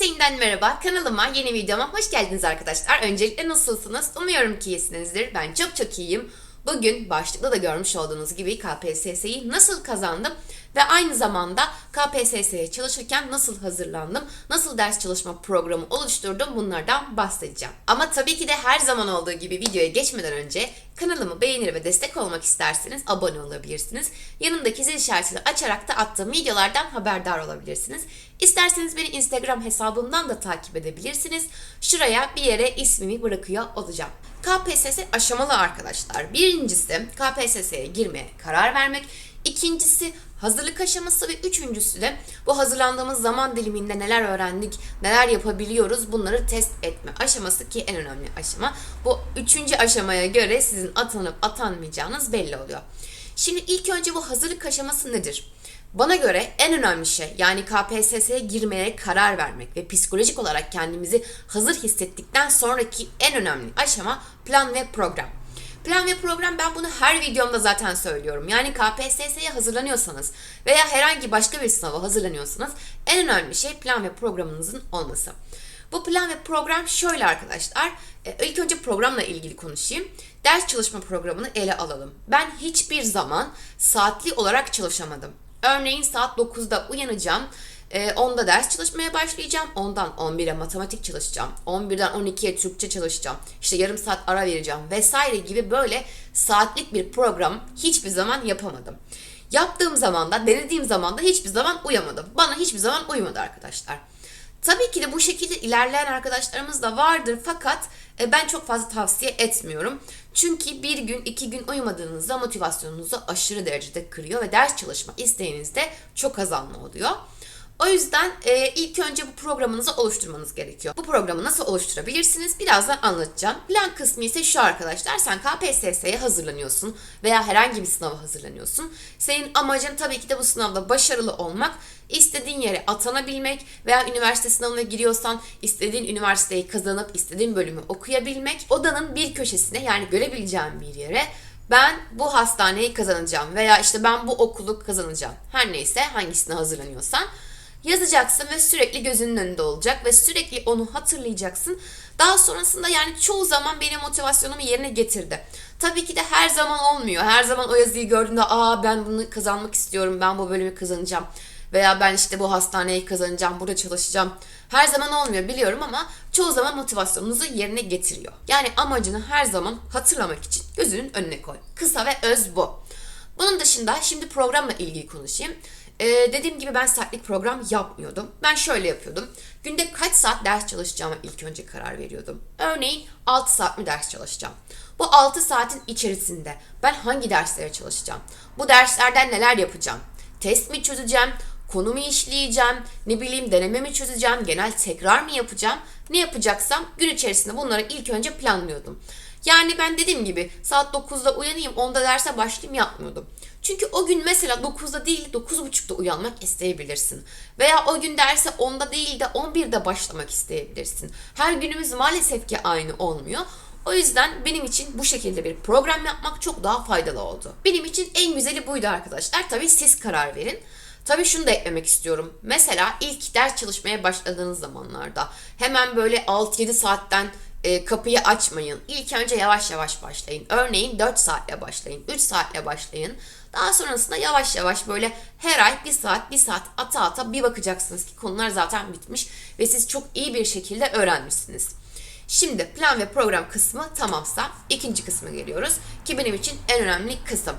Herkese merhaba. Kanalıma, yeni videoma hoş geldiniz arkadaşlar. Öncelikle nasılsınız? Umuyorum ki iyisinizdir. Ben çok çok iyiyim. Bugün başlıkta da görmüş olduğunuz gibi KPSS'yi nasıl kazandım ve aynı zamanda KPSS'ye çalışırken nasıl hazırlandım, nasıl ders çalışma programı oluşturdum bunlardan bahsedeceğim. Ama tabii ki de her zaman olduğu gibi videoya geçmeden önce kanalımı beğenir ve destek olmak isterseniz abone olabilirsiniz. Yanındaki zil işaretini açarak da attığım videolardan haberdar olabilirsiniz. İsterseniz beni Instagram hesabımdan da takip edebilirsiniz. Şuraya bir yere ismimi bırakıyor olacağım. KPSS aşamalı arkadaşlar. Birincisi KPSS'ye girmeye karar vermek. İkincisi hazırlık aşaması ve üçüncüsü de bu hazırlandığımız zaman diliminde neler öğrendik, neler yapabiliyoruz bunları test etme aşaması ki en önemli aşama. Bu üçüncü aşamaya göre sizin atanıp atanmayacağınız belli oluyor. Şimdi ilk önce bu hazırlık aşaması nedir? Bana göre en önemli şey yani KPSS'ye girmeye karar vermek ve psikolojik olarak kendimizi hazır hissettikten sonraki en önemli aşama plan ve program. Plan ve program ben bunu her videomda zaten söylüyorum. Yani KPSS'ye hazırlanıyorsanız veya herhangi başka bir sınava hazırlanıyorsanız en önemli şey plan ve programınızın olması. Bu plan ve program şöyle arkadaşlar. E, ilk önce programla ilgili konuşayım. Ders çalışma programını ele alalım. Ben hiçbir zaman saatli olarak çalışamadım. Örneğin saat 9'da uyanacağım. 10'da ders çalışmaya başlayacağım. 10'dan 11'e matematik çalışacağım. 11'den 12'ye Türkçe çalışacağım. İşte yarım saat ara vereceğim vesaire gibi böyle saatlik bir program hiçbir zaman yapamadım. Yaptığım zaman da denediğim zaman da hiçbir zaman uyamadım. Bana hiçbir zaman uymadı arkadaşlar. Tabii ki de bu şekilde ilerleyen arkadaşlarımız da vardır fakat e, ben çok fazla tavsiye etmiyorum. Çünkü bir gün iki gün uyumadığınızda motivasyonunuzu aşırı derecede kırıyor ve ders çalışma isteğiniz de çok azalma oluyor. O yüzden e, ilk önce bu programınızı oluşturmanız gerekiyor. Bu programı nasıl oluşturabilirsiniz? Birazdan anlatacağım. Plan kısmı ise şu arkadaşlar. Sen KPSS'ye hazırlanıyorsun veya herhangi bir sınava hazırlanıyorsun. Senin amacın tabii ki de bu sınavda başarılı olmak, istediğin yere atanabilmek veya üniversite sınavına giriyorsan istediğin üniversiteyi kazanıp istediğin bölümü okuyabilmek. Odanın bir köşesine yani görebileceğin bir yere ben bu hastaneyi kazanacağım veya işte ben bu okulu kazanacağım. Her neyse hangisine hazırlanıyorsan yazacaksın ve sürekli gözünün önünde olacak ve sürekli onu hatırlayacaksın. Daha sonrasında yani çoğu zaman benim motivasyonumu yerine getirdi. Tabii ki de her zaman olmuyor. Her zaman o yazıyı gördüğümde aa ben bunu kazanmak istiyorum, ben bu bölümü kazanacağım veya ben işte bu hastaneyi kazanacağım, burada çalışacağım. Her zaman olmuyor biliyorum ama çoğu zaman motivasyonunuzu yerine getiriyor. Yani amacını her zaman hatırlamak için gözünün önüne koy. Kısa ve öz bu. Bunun dışında şimdi programla ilgili konuşayım. Ee, dediğim gibi ben saatlik program yapmıyordum. Ben şöyle yapıyordum. Günde kaç saat ders çalışacağıma ilk önce karar veriyordum. Örneğin 6 saat mi ders çalışacağım? Bu 6 saatin içerisinde ben hangi derslere çalışacağım? Bu derslerden neler yapacağım? Test mi çözeceğim? Konu mu işleyeceğim? Ne bileyim deneme mi çözeceğim? Genel tekrar mı yapacağım? Ne yapacaksam gün içerisinde bunları ilk önce planlıyordum. Yani ben dediğim gibi saat 9'da uyanayım 10'da derse başlayayım yapmıyordum. Çünkü o gün mesela 9'da değil 9.30'da uyanmak isteyebilirsin. Veya o gün derse 10'da değil de 11'de başlamak isteyebilirsin. Her günümüz maalesef ki aynı olmuyor. O yüzden benim için bu şekilde bir program yapmak çok daha faydalı oldu. Benim için en güzeli buydu arkadaşlar. Tabii siz karar verin. Tabii şunu da eklemek istiyorum. Mesela ilk ders çalışmaya başladığınız zamanlarda hemen böyle 6-7 saatten e, kapıyı açmayın. İlk önce yavaş yavaş başlayın. Örneğin 4 saatle başlayın, 3 saatle başlayın. Daha sonrasında yavaş yavaş böyle her ay bir saat bir saat ata ata bir bakacaksınız ki konular zaten bitmiş ve siz çok iyi bir şekilde öğrenmişsiniz. Şimdi plan ve program kısmı tamamsa ikinci kısma geliyoruz ki benim için en önemli kısım.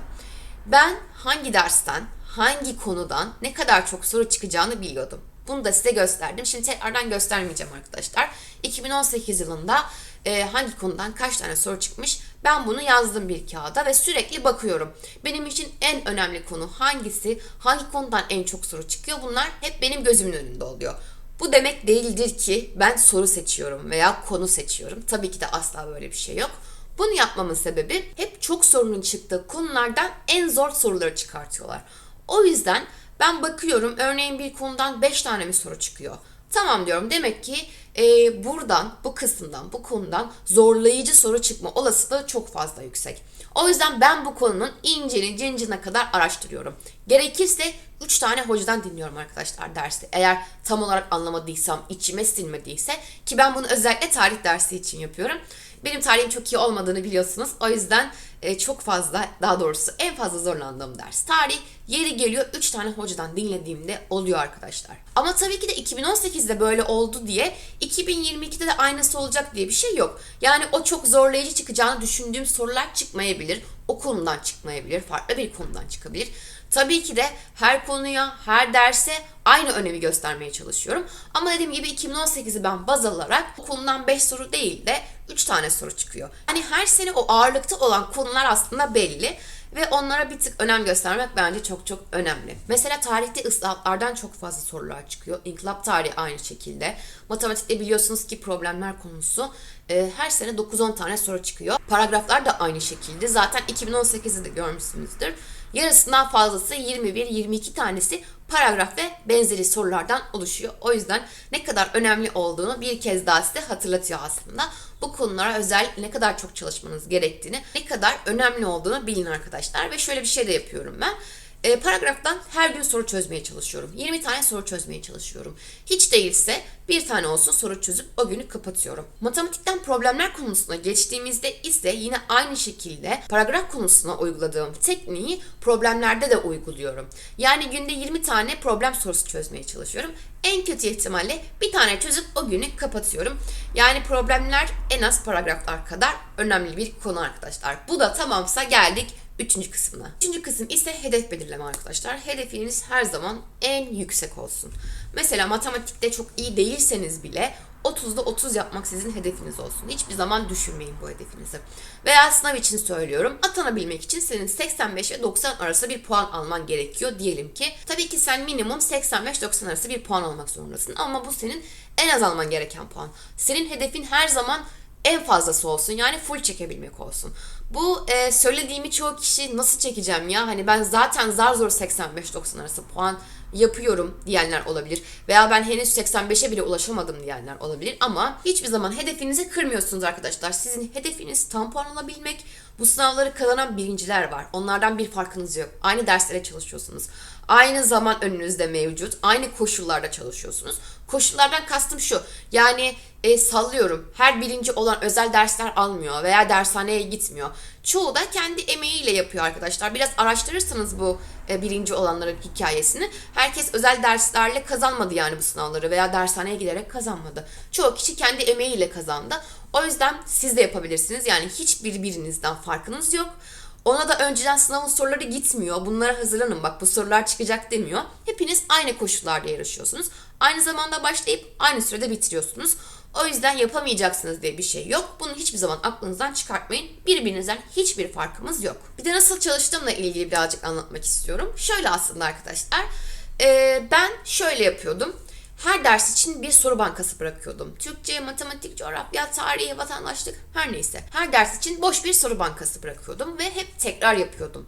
Ben hangi dersten, hangi konudan ne kadar çok soru çıkacağını biliyordum. Bunu da size gösterdim. Şimdi tekrardan göstermeyeceğim arkadaşlar. 2018 yılında e, hangi konudan kaç tane soru çıkmış ben bunu yazdım bir kağıda ve sürekli bakıyorum. Benim için en önemli konu hangisi, hangi konudan en çok soru çıkıyor bunlar hep benim gözümün önünde oluyor. Bu demek değildir ki ben soru seçiyorum veya konu seçiyorum. Tabii ki de asla böyle bir şey yok. Bunu yapmamın sebebi hep çok sorunun çıktığı konulardan en zor soruları çıkartıyorlar. O yüzden ben bakıyorum örneğin bir konudan 5 tane mi soru çıkıyor? Tamam diyorum demek ki e, buradan, bu kısımdan, bu konudan zorlayıcı soru çıkma olasılığı çok fazla yüksek. O yüzden ben bu konunun incini cincine kadar araştırıyorum. Gerekirse 3 tane hocadan dinliyorum arkadaşlar dersi. Eğer tam olarak anlamadıysam, içime sinmediyse ki ben bunu özellikle tarih dersi için yapıyorum. Benim tarihim çok iyi olmadığını biliyorsunuz. O yüzden e, çok fazla, daha doğrusu en fazla zorlandığım ders tarih. Yeri geliyor 3 tane hocadan dinlediğimde oluyor arkadaşlar. Ama tabii ki de 2018'de böyle oldu diye 2022'de de aynısı olacak diye bir şey yok. Yani o çok zorlayıcı çıkacağını düşündüğüm sorular çıkmayabilir. O konudan çıkmayabilir, farklı bir konudan çıkabilir. Tabii ki de her konuya, her derse aynı önemi göstermeye çalışıyorum. Ama dediğim gibi 2018'i ben baz alarak bu konudan 5 soru değil de 3 tane soru çıkıyor. Hani her sene o ağırlıkta olan konular aslında belli ve onlara bir tık önem göstermek bence çok çok önemli. Mesela tarihte ıslahatlardan çok fazla sorular çıkıyor. İnkılap tarihi aynı şekilde. Matematikte biliyorsunuz ki problemler konusu e, her sene 9-10 tane soru çıkıyor. Paragraflar da aynı şekilde. Zaten 2018'de de görmüşsünüzdür. Yarısından fazlası 21-22 tanesi paragraf ve benzeri sorulardan oluşuyor. O yüzden ne kadar önemli olduğunu bir kez daha size hatırlatıyor aslında. Bu konulara özellikle ne kadar çok çalışmanız gerektiğini, ne kadar önemli olduğunu bilin arkadaşlar. Ve şöyle bir şey de yapıyorum ben. E, paragraftan her gün soru çözmeye çalışıyorum. 20 tane soru çözmeye çalışıyorum. Hiç değilse bir tane olsun soru çözüp o günü kapatıyorum. Matematikten problemler konusuna geçtiğimizde ise yine aynı şekilde paragraf konusuna uyguladığım tekniği problemlerde de uyguluyorum. Yani günde 20 tane problem sorusu çözmeye çalışıyorum. En kötü ihtimalle bir tane çözüp o günü kapatıyorum. Yani problemler en az paragraflar kadar önemli bir konu arkadaşlar. Bu da tamamsa geldik Üçüncü kısımda. Üçüncü kısım ise hedef belirleme arkadaşlar. Hedefiniz her zaman en yüksek olsun. Mesela matematikte çok iyi değilseniz bile 30'da 30 yapmak sizin hedefiniz olsun. Hiçbir zaman düşünmeyin bu hedefinizi. Veya sınav için söylüyorum. Atanabilmek için senin 85 ve 90 arası bir puan alman gerekiyor diyelim ki. Tabii ki sen minimum 85-90 arası bir puan almak zorundasın. Ama bu senin en az alman gereken puan. Senin hedefin her zaman en fazlası olsun. Yani full çekebilmek olsun. Bu e, söylediğimi çoğu kişi nasıl çekeceğim ya? Hani ben zaten zar zor 85-90 arası puan yapıyorum diyenler olabilir. Veya ben henüz 85'e bile ulaşamadım diyenler olabilir. Ama hiçbir zaman hedefinizi kırmıyorsunuz arkadaşlar. Sizin hedefiniz tam puan alabilmek. Bu sınavları kazanan birinciler var. Onlardan bir farkınız yok. Aynı derslere çalışıyorsunuz. Aynı zaman önünüzde mevcut. Aynı koşullarda çalışıyorsunuz. Koşullardan kastım şu. Yani e, sallıyorum. Her birinci olan özel dersler almıyor veya dershaneye gitmiyor. Çoğu da kendi emeğiyle yapıyor arkadaşlar. Biraz araştırırsanız bu e, birinci olanların hikayesini. Herkes özel derslerle kazanmadı yani bu sınavları veya dershaneye giderek kazanmadı. Çoğu kişi kendi emeğiyle kazandı. O yüzden siz de yapabilirsiniz. Yani hiçbir birinizden farkınız yok. Ona da önceden sınavın soruları gitmiyor. Bunlara hazırlanın bak bu sorular çıkacak demiyor. Hepiniz aynı koşullarda yarışıyorsunuz. Aynı zamanda başlayıp aynı sürede bitiriyorsunuz. O yüzden yapamayacaksınız diye bir şey yok. Bunu hiçbir zaman aklınızdan çıkartmayın. Birbirinizden hiçbir farkımız yok. Bir de nasıl çalıştığımla ilgili birazcık anlatmak istiyorum. Şöyle aslında arkadaşlar. ben şöyle yapıyordum her ders için bir soru bankası bırakıyordum. Türkçe, matematik, coğrafya, tarihi, vatandaşlık her neyse. Her ders için boş bir soru bankası bırakıyordum ve hep tekrar yapıyordum.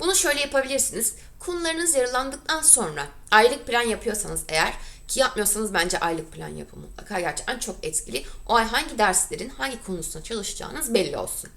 Bunu şöyle yapabilirsiniz. Konularınız yarılandıktan sonra aylık plan yapıyorsanız eğer ki yapmıyorsanız bence aylık plan yapın mutlaka. Gerçekten çok etkili. O ay hangi derslerin hangi konusuna çalışacağınız belli olsun.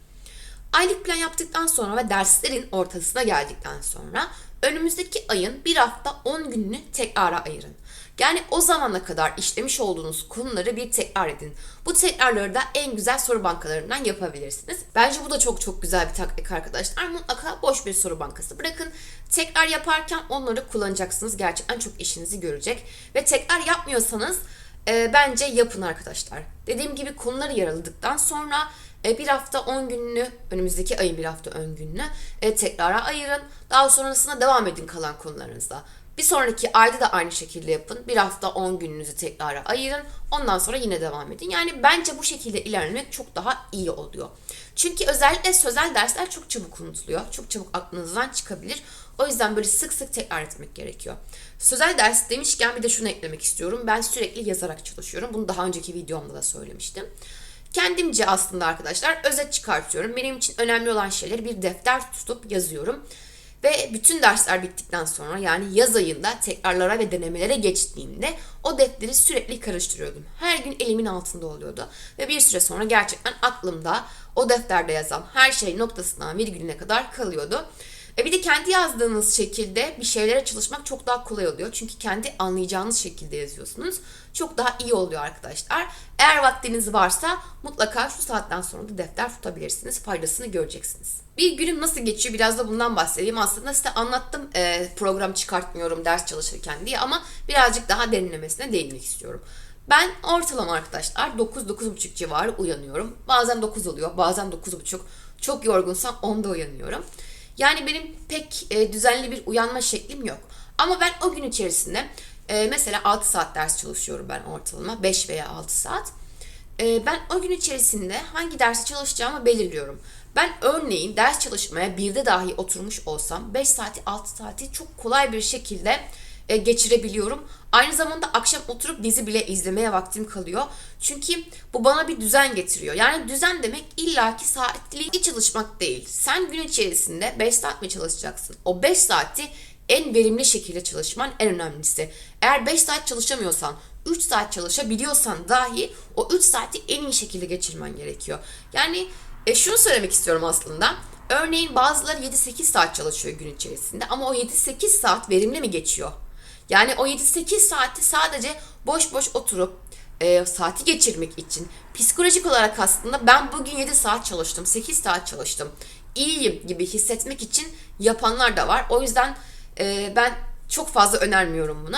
Aylık plan yaptıktan sonra ve derslerin ortasına geldikten sonra önümüzdeki ayın bir hafta 10 gününü tekrara ayırın. Yani o zamana kadar işlemiş olduğunuz konuları bir tekrar edin. Bu tekrarları da en güzel soru bankalarından yapabilirsiniz. Bence bu da çok çok güzel bir taktik arkadaşlar. Mutlaka boş bir soru bankası bırakın. Tekrar yaparken onları kullanacaksınız. Gerçekten çok işinizi görecek. Ve tekrar yapmıyorsanız e, bence yapın arkadaşlar. Dediğim gibi konuları yaraladıktan sonra e, bir hafta 10 gününü, önümüzdeki ayın bir hafta 10 gününü e, tekrara ayırın. Daha sonrasında devam edin kalan konularınızda. Bir sonraki ayda da aynı şekilde yapın. Bir hafta 10 gününüzü tekrara ayırın. Ondan sonra yine devam edin. Yani bence bu şekilde ilerlemek çok daha iyi oluyor. Çünkü özellikle sözel dersler çok çabuk unutuluyor. Çok çabuk aklınızdan çıkabilir. O yüzden böyle sık sık tekrar etmek gerekiyor. Sözel ders demişken bir de şunu eklemek istiyorum. Ben sürekli yazarak çalışıyorum. Bunu daha önceki videomda da söylemiştim. Kendimce aslında arkadaşlar özet çıkartıyorum. Benim için önemli olan şeyleri bir defter tutup yazıyorum. Ve bütün dersler bittikten sonra yani yaz ayında tekrarlara ve denemelere geçtiğimde o defteri sürekli karıştırıyordum. Her gün elimin altında oluyordu. Ve bir süre sonra gerçekten aklımda o defterde yazan her şey noktasından virgülüne kadar kalıyordu. E bir de kendi yazdığınız şekilde bir şeylere çalışmak çok daha kolay oluyor. Çünkü kendi anlayacağınız şekilde yazıyorsunuz. Çok daha iyi oluyor arkadaşlar. Eğer vaktiniz varsa mutlaka şu saatten sonra da defter tutabilirsiniz. Faydasını göreceksiniz. Bir günüm nasıl geçiyor biraz da bundan bahsedeyim. Aslında size anlattım e, program çıkartmıyorum ders çalışırken diye ama birazcık daha derinlemesine değinmek istiyorum. Ben ortalama arkadaşlar 9-9.30 civarı uyanıyorum. Bazen 9 oluyor, bazen 9.30. Çok yorgunsam 10'da uyanıyorum. Yani benim pek e, düzenli bir uyanma şeklim yok. Ama ben o gün içerisinde e, mesela 6 saat ders çalışıyorum ben ortalama. 5 veya 6 saat. E, ben o gün içerisinde hangi dersi çalışacağımı belirliyorum. Ben örneğin ders çalışmaya birde dahi oturmuş olsam 5 saati 6 saati çok kolay bir şekilde e, geçirebiliyorum. Aynı zamanda akşam oturup dizi bile izlemeye vaktim kalıyor. Çünkü bu bana bir düzen getiriyor. Yani düzen demek illaki saatli çalışmak değil. Sen gün içerisinde 5 saat mi çalışacaksın? O 5 saati en verimli şekilde çalışman en önemlisi. Eğer 5 saat çalışamıyorsan, 3 saat çalışabiliyorsan dahi o 3 saati en iyi şekilde geçirmen gerekiyor. Yani e, şunu söylemek istiyorum aslında. Örneğin bazıları 7-8 saat çalışıyor gün içerisinde ama o 7-8 saat verimli mi geçiyor? Yani o 7-8 saati sadece boş boş oturup e, saati geçirmek için psikolojik olarak aslında ben bugün 7 saat çalıştım, 8 saat çalıştım, iyiyim gibi hissetmek için yapanlar da var. O yüzden e, ben çok fazla önermiyorum bunu.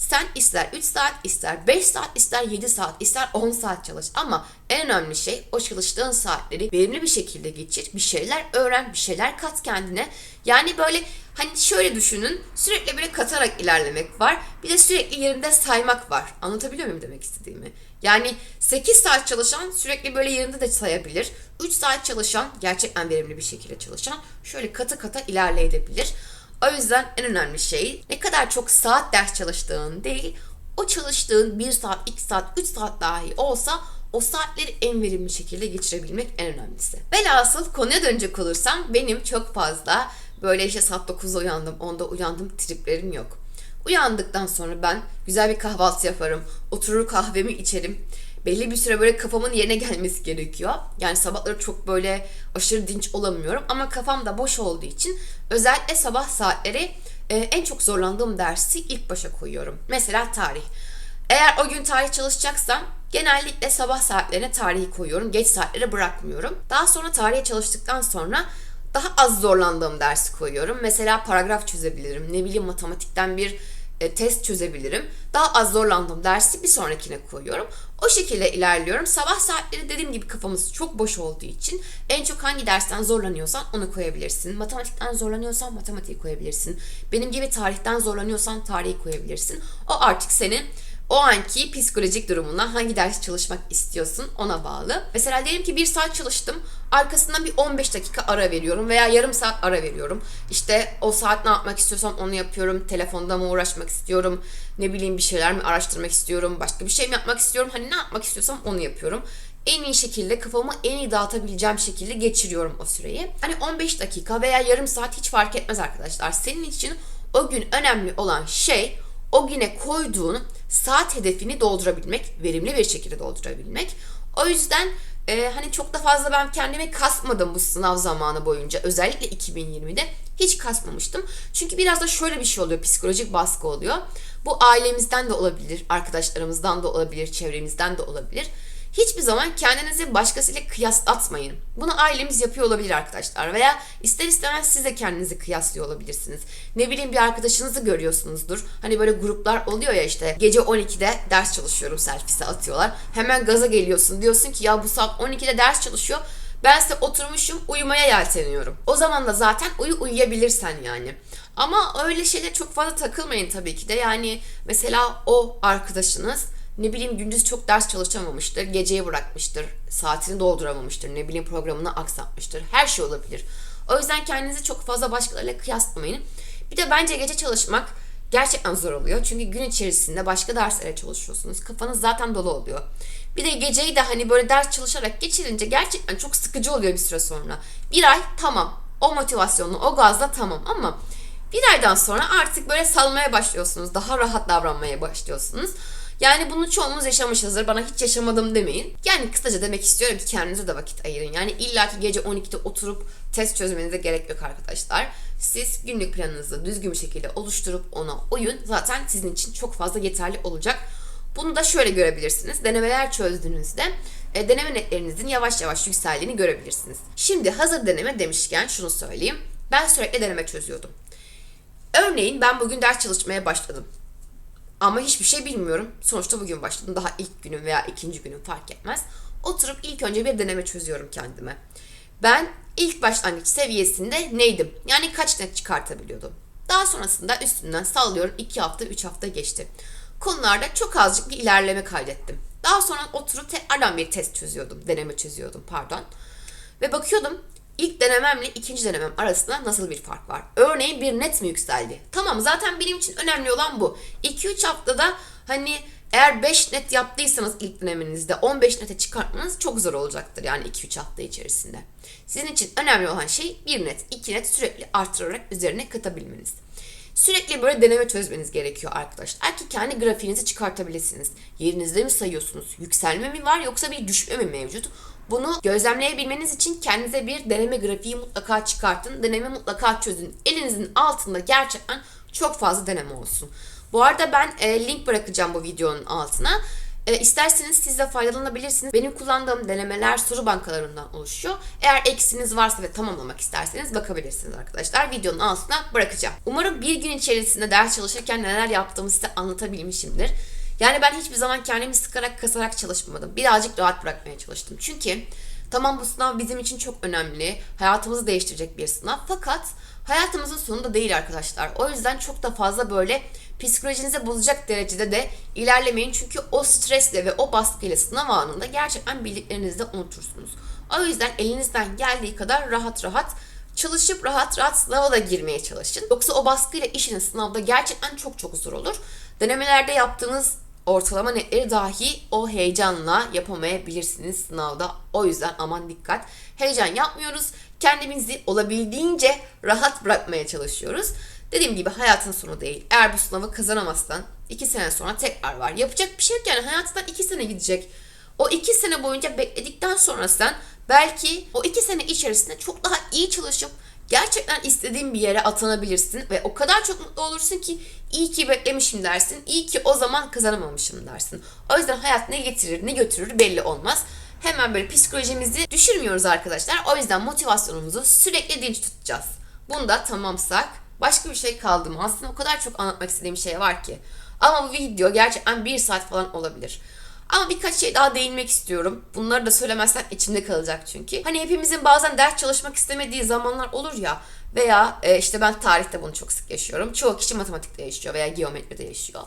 Sen ister 3 saat, ister 5 saat, ister 7 saat, ister 10 saat çalış. Ama en önemli şey o çalıştığın saatleri verimli bir şekilde geçir. Bir şeyler öğren, bir şeyler kat kendine. Yani böyle hani şöyle düşünün sürekli böyle katarak ilerlemek var. Bir de sürekli yerinde saymak var. Anlatabiliyor muyum demek istediğimi? Yani 8 saat çalışan sürekli böyle yerinde de sayabilir. 3 saat çalışan gerçekten verimli bir şekilde çalışan şöyle kata kata ilerleyebilir. O yüzden en önemli şey ne kadar çok saat ders çalıştığın değil, o çalıştığın 1 saat, 2 saat, 3 saat dahi olsa o saatleri en verimli şekilde geçirebilmek en önemlisi. Velhasıl konuya dönecek olursam benim çok fazla böyle işte saat 9'da uyandım, 10'da uyandım triplerim yok. Uyandıktan sonra ben güzel bir kahvaltı yaparım, oturur kahvemi içerim belli bir süre böyle kafamın yerine gelmesi gerekiyor. Yani sabahları çok böyle aşırı dinç olamıyorum ama kafam da boş olduğu için özellikle sabah saatleri e, en çok zorlandığım dersi ilk başa koyuyorum. Mesela tarih. Eğer o gün tarih çalışacaksam genellikle sabah saatlerine tarihi koyuyorum. Geç saatlere bırakmıyorum. Daha sonra tarihe çalıştıktan sonra daha az zorlandığım dersi koyuyorum. Mesela paragraf çözebilirim. Ne bileyim matematikten bir e, test çözebilirim. Daha az zorlandığım dersi bir sonrakine koyuyorum. O şekilde ilerliyorum. Sabah saatleri dediğim gibi kafamız çok boş olduğu için en çok hangi dersten zorlanıyorsan onu koyabilirsin. Matematikten zorlanıyorsan matematiği koyabilirsin. Benim gibi tarihten zorlanıyorsan tarihi koyabilirsin. O artık senin o anki psikolojik durumuna hangi ders çalışmak istiyorsun ona bağlı. Mesela diyelim ki bir saat çalıştım. Arkasından bir 15 dakika ara veriyorum veya yarım saat ara veriyorum. İşte o saat ne yapmak istiyorsam onu yapıyorum. Telefonda mı uğraşmak istiyorum? Ne bileyim bir şeyler mi araştırmak istiyorum? Başka bir şey mi yapmak istiyorum? Hani ne yapmak istiyorsam onu yapıyorum en iyi şekilde kafamı en iyi dağıtabileceğim şekilde geçiriyorum o süreyi. Hani 15 dakika veya yarım saat hiç fark etmez arkadaşlar. Senin için o gün önemli olan şey o güne koyduğun saat hedefini doldurabilmek, verimli bir şekilde doldurabilmek. O yüzden e, hani çok da fazla ben kendimi kasmadım bu sınav zamanı boyunca. Özellikle 2020'de hiç kasmamıştım. Çünkü biraz da şöyle bir şey oluyor, psikolojik baskı oluyor. Bu ailemizden de olabilir, arkadaşlarımızdan da olabilir, çevremizden de olabilir. Hiçbir zaman kendinizi başkasıyla kıyaslatmayın. Bunu ailemiz yapıyor olabilir arkadaşlar veya ister istemez siz de kendinizi kıyaslıyor olabilirsiniz. Ne bileyim bir arkadaşınızı görüyorsunuzdur. Hani böyle gruplar oluyor ya işte gece 12'de ders çalışıyorum selfie'si atıyorlar. Hemen gaza geliyorsun diyorsun ki ya bu saat 12'de ders çalışıyor. Ben size oturmuşum uyumaya yelteniyorum. O zaman da zaten uyu uyuyabilirsen yani. Ama öyle şeyler çok fazla takılmayın tabii ki de. Yani mesela o arkadaşınız ne bileyim gündüz çok ders çalışamamıştır, geceye bırakmıştır, saatini dolduramamıştır, ne bileyim programını aksatmıştır. Her şey olabilir. O yüzden kendinizi çok fazla başkalarıyla kıyaslamayın. Bir de bence gece çalışmak gerçekten zor oluyor. Çünkü gün içerisinde başka derslere çalışıyorsunuz. Kafanız zaten dolu oluyor. Bir de geceyi de hani böyle ders çalışarak geçirince gerçekten çok sıkıcı oluyor bir süre sonra. Bir ay tamam o motivasyonla, o gazla tamam ama bir aydan sonra artık böyle salmaya başlıyorsunuz. Daha rahat davranmaya başlıyorsunuz. Yani bunu çoğumuz yaşamışızdır. Bana hiç yaşamadım demeyin. Yani kısaca demek istiyorum ki kendinize de vakit ayırın. Yani illaki gece 12'de oturup test çözmenize gerek yok arkadaşlar. Siz günlük planınızı düzgün bir şekilde oluşturup ona uyun. Zaten sizin için çok fazla yeterli olacak. Bunu da şöyle görebilirsiniz. Denemeler çözdüğünüzde e, deneme netlerinizin yavaş yavaş yükseldiğini görebilirsiniz. Şimdi hazır deneme demişken şunu söyleyeyim. Ben sürekli deneme çözüyordum. Örneğin ben bugün ders çalışmaya başladım. Ama hiçbir şey bilmiyorum. Sonuçta bugün başladım. Daha ilk günüm veya ikinci günüm fark etmez. Oturup ilk önce bir deneme çözüyorum kendime. Ben ilk başlangıç seviyesinde neydim? Yani kaç net çıkartabiliyordum? Daha sonrasında üstünden sallıyorum 2 hafta 3 hafta geçti. Konularda çok azıcık bir ilerleme kaydettim. Daha sonra oturup tekrardan bir test çözüyordum. Deneme çözüyordum pardon. Ve bakıyordum ilk denememle ikinci denemem arasında nasıl bir fark var? Örneğin bir net mi yükseldi? Tamam zaten benim için önemli olan bu. 2-3 haftada hani eğer 5 net yaptıysanız ilk denemenizde 15 nete çıkartmanız çok zor olacaktır yani 2-3 hafta içerisinde. Sizin için önemli olan şey 1 net, 2 net sürekli artırarak üzerine katabilmeniz. Sürekli böyle deneme çözmeniz gerekiyor arkadaşlar ki kendi grafiğinizi çıkartabilirsiniz. Yerinizde mi sayıyorsunuz? Yükselme mi var yoksa bir düşme mi mevcut? Bunu gözlemleyebilmeniz için kendinize bir deneme grafiği mutlaka çıkartın. Deneme mutlaka çözün. Elinizin altında gerçekten çok fazla deneme olsun. Bu arada ben e, link bırakacağım bu videonun altına. E, isterseniz siz de faydalanabilirsiniz. Benim kullandığım denemeler soru bankalarından oluşuyor. Eğer eksiniz varsa ve tamamlamak isterseniz bakabilirsiniz arkadaşlar. Videonun altına bırakacağım. Umarım bir gün içerisinde ders çalışırken neler yaptığımı size anlatabilmişimdir. Yani ben hiçbir zaman kendimi sıkarak kasarak çalışmadım. Birazcık rahat bırakmaya çalıştım. Çünkü tamam bu sınav bizim için çok önemli. Hayatımızı değiştirecek bir sınav. Fakat hayatımızın sonunda değil arkadaşlar. O yüzden çok da fazla böyle psikolojinizi bozacak derecede de ilerlemeyin. Çünkü o stresle ve o baskıyla sınav anında gerçekten bildiklerinizi de unutursunuz. O yüzden elinizden geldiği kadar rahat rahat çalışıp rahat rahat sınava da girmeye çalışın. Yoksa o baskıyla işiniz sınavda gerçekten çok çok zor olur. Denemelerde yaptığınız ortalama netleri dahi o heyecanla yapamayabilirsiniz sınavda. O yüzden aman dikkat. Heyecan yapmıyoruz. Kendimizi olabildiğince rahat bırakmaya çalışıyoruz. Dediğim gibi hayatın sonu değil. Eğer bu sınavı kazanamazsan iki sene sonra tekrar var. Yapacak bir şey yok yani hayatından iki sene gidecek. O iki sene boyunca bekledikten sonra sen belki o iki sene içerisinde çok daha iyi çalışıp gerçekten istediğin bir yere atanabilirsin ve o kadar çok mutlu olursun ki iyi ki beklemişim dersin. İyi ki o zaman kazanamamışım dersin. O yüzden hayat ne getirir ne götürür belli olmaz. Hemen böyle psikolojimizi düşürmüyoruz arkadaşlar. O yüzden motivasyonumuzu sürekli dinç tutacağız. Bunu da tamamsak başka bir şey kaldı mı? Aslında o kadar çok anlatmak istediğim şey var ki. Ama bu video gerçekten bir saat falan olabilir. Ama birkaç şey daha değinmek istiyorum. Bunları da söylemezsem içimde kalacak çünkü. Hani hepimizin bazen ders çalışmak istemediği zamanlar olur ya. Veya e, işte ben tarihte bunu çok sık yaşıyorum. Çoğu kişi matematikte yaşıyor veya geometride yaşıyor.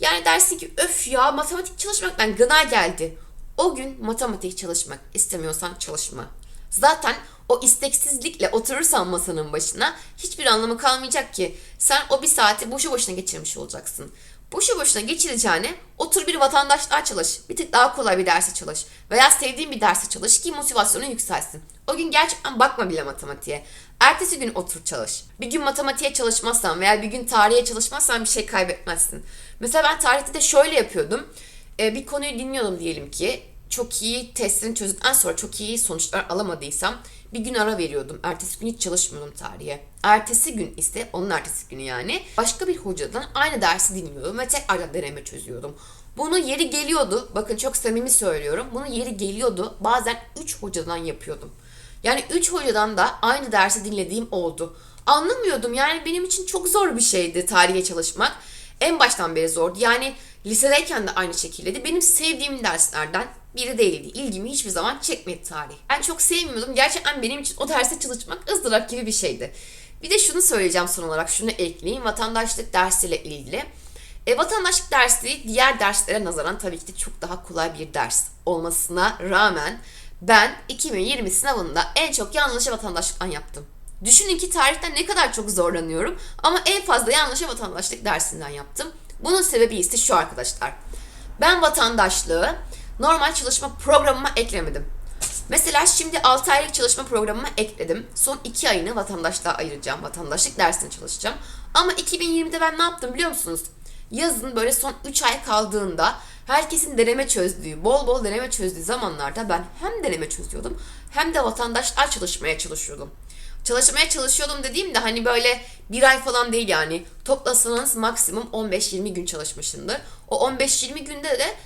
Yani dersin ki öf ya matematik çalışmaktan gına geldi. O gün matematik çalışmak istemiyorsan çalışma. Zaten o isteksizlikle oturursan masanın başına hiçbir anlamı kalmayacak ki. Sen o bir saati boşu boşuna geçirmiş olacaksın. Boşu boşuna geçireceğine otur bir vatandaşlığa çalış. Bir tık daha kolay bir derse çalış. Veya sevdiğin bir derse çalış ki motivasyonun yükselsin. O gün gerçekten bakma bile matematiğe. Ertesi gün otur çalış. Bir gün matematiğe çalışmazsan veya bir gün tarihe çalışmazsan bir şey kaybetmezsin. Mesela ben tarihte de şöyle yapıyordum. Ee, bir konuyu dinliyordum diyelim ki. Çok iyi testini çözdükten sonra çok iyi sonuçlar alamadıysam bir gün ara veriyordum. Ertesi gün hiç çalışmıyordum tarihe. Ertesi gün ise onun ertesi günü yani başka bir hocadan aynı dersi dinliyordum ve tekrar deneme çözüyordum. Bunu yeri geliyordu. Bakın çok samimi söylüyorum. Bunu yeri geliyordu. Bazen 3 hocadan yapıyordum. Yani 3 hocadan da aynı dersi dinlediğim oldu. Anlamıyordum. Yani benim için çok zor bir şeydi tarihe çalışmak. En baştan beri zordu. Yani lisedeyken de aynı şekildeydi. Benim sevdiğim derslerden biri değildi. İlgimi hiçbir zaman çekmedi tarih. Ben çok sevmiyordum. Gerçekten benim için o derse çalışmak ızdırap gibi bir şeydi. Bir de şunu söyleyeceğim son olarak. Şunu ekleyeyim. Vatandaşlık dersiyle ilgili. E, vatandaşlık dersi diğer derslere nazaran tabii ki de çok daha kolay bir ders olmasına rağmen ben 2020 sınavında en çok yanlışı vatandaşlıktan yaptım. Düşünün ki tarihten ne kadar çok zorlanıyorum ama en fazla yanlışı vatandaşlık dersinden yaptım. Bunun sebebi ise şu arkadaşlar. Ben vatandaşlığı normal çalışma programıma eklemedim. Mesela şimdi 6 aylık çalışma programıma ekledim. Son 2 ayını vatandaşlığa ayıracağım. Vatandaşlık dersine çalışacağım. Ama 2020'de ben ne yaptım biliyor musunuz? Yazın böyle son 3 ay kaldığında herkesin deneme çözdüğü, bol bol deneme çözdüğü zamanlarda ben hem deneme çözüyordum hem de vatandaşlar çalışmaya çalışıyordum. Çalışmaya çalışıyordum dediğimde hani böyle bir ay falan değil yani. Toplasanız maksimum 15-20 gün çalışmışımdır. O 15-20 günde de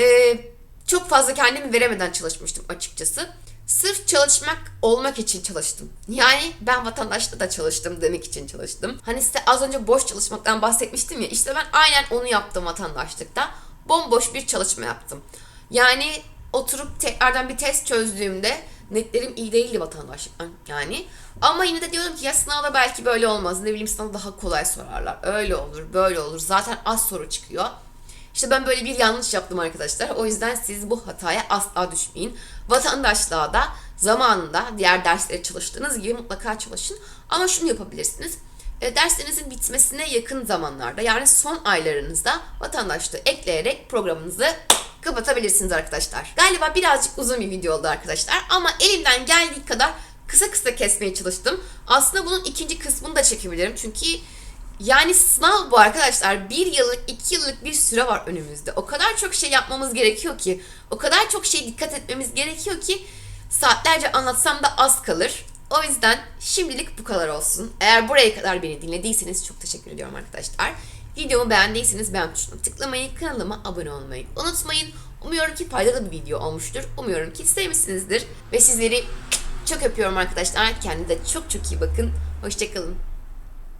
e, çok fazla kendimi veremeden çalışmıştım açıkçası. Sırf çalışmak olmak için çalıştım. Yani ben vatandaşta da çalıştım demek için çalıştım. Hani size az önce boş çalışmaktan bahsetmiştim ya. işte ben aynen onu yaptım vatandaşlıkta. Bomboş bir çalışma yaptım. Yani oturup tekrardan bir test çözdüğümde netlerim iyi değildi vatandaşlıktan yani. Ama yine de diyorum ki ya sınavda belki böyle olmaz. Ne bileyim sınavda daha kolay sorarlar. Öyle olur, böyle olur. Zaten az soru çıkıyor. İşte ben böyle bir yanlış yaptım arkadaşlar. O yüzden siz bu hataya asla düşmeyin. Vatandaşlığa da zamanında diğer derslere çalıştığınız gibi mutlaka çalışın. Ama şunu yapabilirsiniz. E, derslerinizin bitmesine yakın zamanlarda yani son aylarınızda vatandaşlığı ekleyerek programınızı kapatabilirsiniz arkadaşlar. Galiba birazcık uzun bir video oldu arkadaşlar ama elimden geldiği kadar kısa kısa kesmeye çalıştım. Aslında bunun ikinci kısmını da çekebilirim çünkü yani sınav bu arkadaşlar. Bir yıllık, iki yıllık bir süre var önümüzde. O kadar çok şey yapmamız gerekiyor ki, o kadar çok şey dikkat etmemiz gerekiyor ki saatlerce anlatsam da az kalır. O yüzden şimdilik bu kadar olsun. Eğer buraya kadar beni dinlediyseniz çok teşekkür ediyorum arkadaşlar. Videomu beğendiyseniz beğen tuşuna tıklamayı, kanalıma abone olmayı unutmayın. Umuyorum ki faydalı bir video olmuştur. Umuyorum ki sevmişsinizdir. Ve sizleri çok öpüyorum arkadaşlar. Kendinize çok çok iyi bakın. Hoşçakalın.